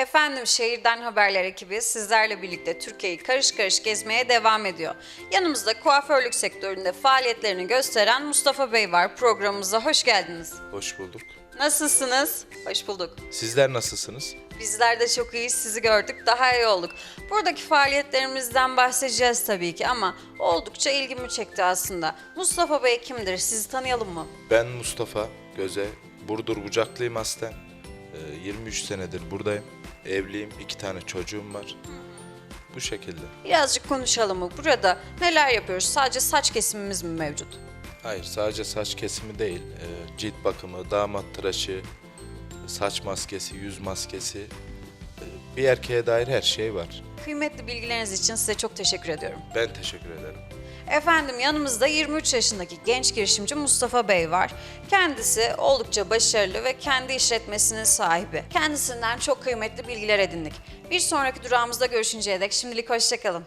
Efendim şehirden haberler ekibi sizlerle birlikte Türkiye'yi karış karış gezmeye devam ediyor. Yanımızda kuaförlük sektöründe faaliyetlerini gösteren Mustafa Bey var. Programımıza hoş geldiniz. Hoş bulduk. Nasılsınız? Hoş bulduk. Sizler nasılsınız? Bizler de çok iyiyiz, sizi gördük, daha iyi olduk. Buradaki faaliyetlerimizden bahsedeceğiz tabii ki ama oldukça ilgimi çekti aslında. Mustafa Bey kimdir? Sizi tanıyalım mı? Ben Mustafa Göze. Burdur Bucaklıyım aslen. Ee, 23 senedir buradayım. Evliyim, iki tane çocuğum var. Bu şekilde. Birazcık konuşalım mı? Burada neler yapıyoruz? Sadece saç kesimimiz mi mevcut? Hayır, sadece saç kesimi değil. Ee, cilt bakımı, damat tıraşı, saç maskesi, yüz maskesi. Ee, Bir erkeğe dair her şey var. Kıymetli bilgileriniz için size çok teşekkür ediyorum. Ben teşekkür ederim. Efendim yanımızda 23 yaşındaki genç girişimci Mustafa Bey var. Kendisi oldukça başarılı ve kendi işletmesinin sahibi. Kendisinden çok kıymetli bilgiler edindik. Bir sonraki durağımızda görüşünceye dek şimdilik hoşçakalın.